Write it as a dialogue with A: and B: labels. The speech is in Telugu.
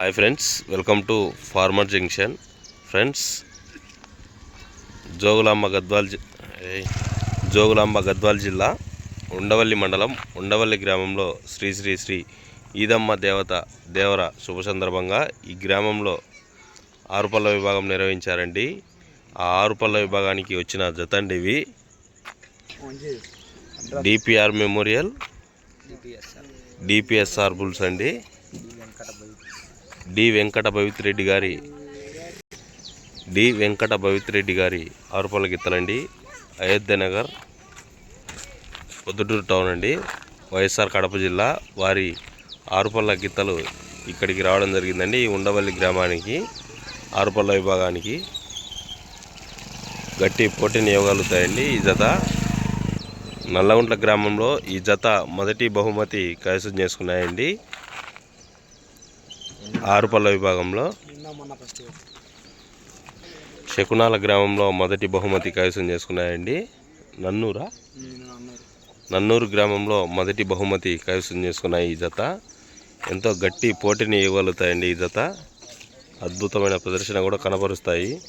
A: Hi friends welcome to farmer junction friends Jogulamba Gadwal. Jogulamba Gadwal జిల్లా ఉండవల్లి మండలం ఉండవల్లి గ్రామంలో శ్రీ శ్రీ శ్రీ ఈదమ్మ దేవత దేవర శుభ సందర్భంగా ఈ గ్రామంలో ఆరుపల్ల విభాగం నిర్వహించారండి. ఆ ఆరుపల్ల విభాగానికి వచ్చిన జతండి ఇవి డిపిఆర్ మెమోరియల్ డిపిఎస్ఆర్ బుల్స్ అండి. డి వెంకట భవిత్రెడ్డి గారి డి వెంకట భవిత్రెడ్డి గారి ఆరుపల్ల గిత్తలండి. అయోధ్య నగర్ పొద్దుటూరు టౌన్ అండి. వైఎస్ఆర్ కడప జిల్లా వారి ఆరుపల్ల గిత్తలు ఇక్కడికి రావడం జరిగిందండి. ఈ ఉండవల్లి గ్రామానికి ఆరుపల్ల విభాగానికి గట్టి పోటీని ఇవ్వగలుగుతాయండి ఈ జత నల్లగుంట్ల గ్రామంలో ఈ జత మొదటి బహుమతి కైవసం చేసుకున్నాయండి. ఆరుపల్ల విభాగంలో శకునాల గ్రామంలో మొదటి బహుమతి కైవసం చేసుకున్నాయండి నన్నూరా? నన్నూరు గ్రామంలో మొదటి బహుమతి కైవసం చేసుకున్నాయి ఈ జత. ఎంతో గట్టి పోటీని ఇవ్వగలుగుతాయండి ఈ జత. అద్భుతమైన ప్రదర్శన కూడా కనబరుస్తాయి.